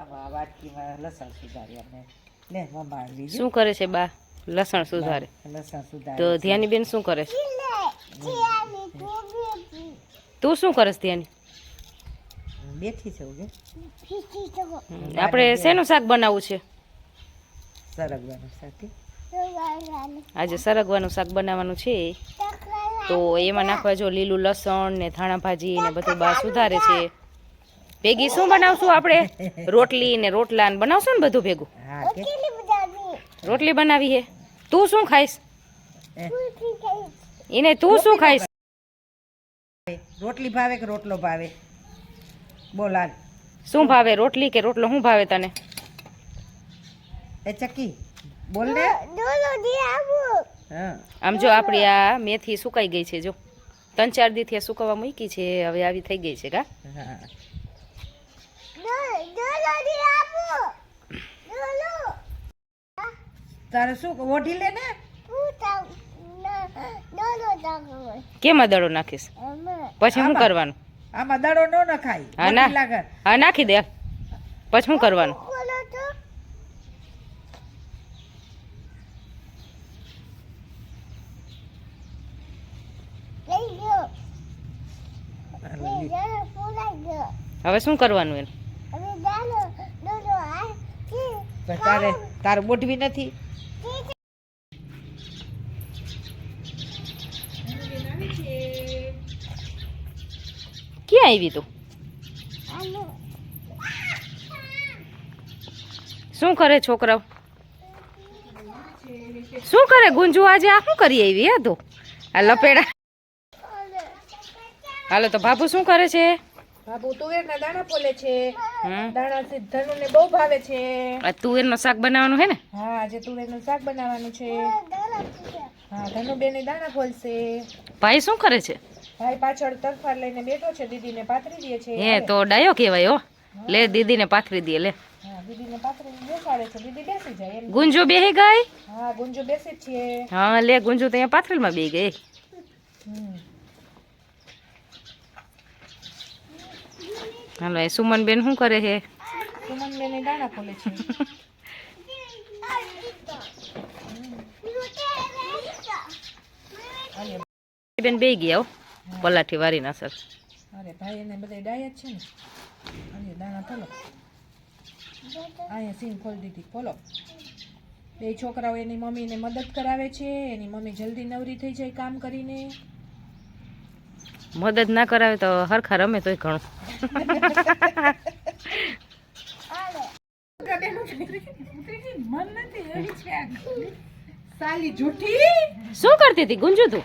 આમાં વાટકીમાં લસણ સુધારી આપણે લે મમ્મા શું કરે છે બા? લસણ સુધારે. લસણ તો ધ્યાની બેન શું કરે છે? તું શું કરે છે ધ્યાની? બેઠી છે આપણે શેનું શાક બનાવવું છે? સરગવાનું આજે સરગવાનું શાક બનાવવાનું છે. તો એમાં નાખવા જો લીલું લસણ ને ધાણા ભાજી ને બધું બા સુધારે છે. ભેગી શું બનાવશું આપણે? રોટલી ને રોટલા ને બનાવશું ને બધું ભેગું? રોટલી બનાવી. હે. તું શું ખાઈશ? એને તું શું ખાઈશ? રોટલી ભાવે કે રોટલો ભાવે? બોલા શું ભાવે? રોટલી કે રોટલો? શું ભાવે તને? એ ચક્કી બોલ ને. આમ જો આપણી આ મેથી સુકાઈ ગઈ છે જો. ત્રણ ચાર દીથી આ સુકાવા મૂકી છે હવે આવી થઈ ગઈ છે કા? હા. તારે શું ઓઢી લે ને? કેમાં દડો નાખીશ? પછી શું કરવાનું? આમાં દડો નો નખાય. હા, ના. હા નાખી દે. પછી શું કરવાનું? હવે શું કરવાનું એનું તારે તારે બોઢવી નથી? ક્યાં આવી તું? શું કરે છોકરાઓ? શું કરે ગુંજુ આજે? આ શું કરી આવી હે તું આ લપેડા. હાલો તો બાપુ શું કરે છે? બાબુ તુવેરના દાણા પોલે છે. દાણા ધનુને બહુ ભાવે છે. આ તુવેરનો શાક બનાવવાનું હે ને? હા આજે તુવેરનું શાક બનાવવાનું છે. હા ધનુબેને દાણા ફોલશે. ભાઈ શું કરે છે? ભાઈ પાછળ તરફાર લઈને બેઠો છે દીદીને પાથરી દે છે. હે તો ડાયો કહેવાય હો. લે દીદીને પાથરી દે લે. દીદીને પાથરી બેસાડે છે. દીદી બેસી જાય ગુંજુ બેહી ગઈ? હા ગુંજો બેસી જ છીએ હા લે ગુંજુ તો અહીંયા પાથરીમાં બેહી ગઈ. હમ. હાલો એ સુમન બેન શું કરે છે? સુમનબેને દાણા ખોલે છે. બેન બે ગયા પલાઠી વારી ના સર. અરે ભાઈ એને બધા ડાયા છે ને. અને દાણા ફોલો. અહીંયા સીમ ખોલી દીધી ખોલો બે છોકરાઓ એની મમ્મીને મદદ કરાવે છે એની મમ્મી જલ્દી નવરી થઈ જાય કામ કરીને. મદદ ના કરાવે તો હરખા રમે તોય ઘણું. શું કરતી હતી? ગુંજુ તું?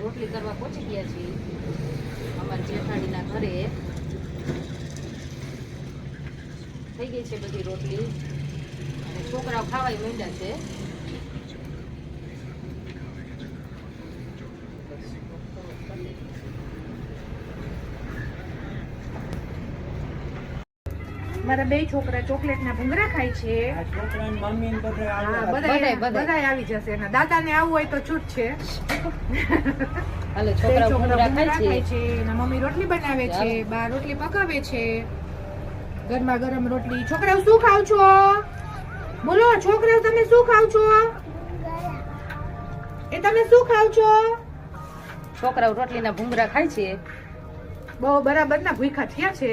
રોટલી કરવા પહોંચી ગયા છીએ. અમારા જેઠાણીના ઘરે. થઈ ગઈ છે બધી રોટલી. અને છોકરાઓ ખાવાય માંડ્યા છે. મારા બે છોકરા ચોકલેટ ના ભૂંગરા ખાય છે. બધાય આવી જશે. એના દાદા ને આવું હોય તો છૂટ છે. છોકરા ખાય છે. એના મમ્મી રોટલી બનાવે છે. બા રોટલી પકાવે છે. ગરમા ગરમ રોટલી. છોકરાઓ શું ખાવ છો? બોલો છોકરાઓ તમે શું ખાવ છો? એ તમે શું ખાવ છો? છોકરાઓ રોટલીના ભૂંગળા ખાય છે. બહુ બરાબર ના ભૂખા થયા છે.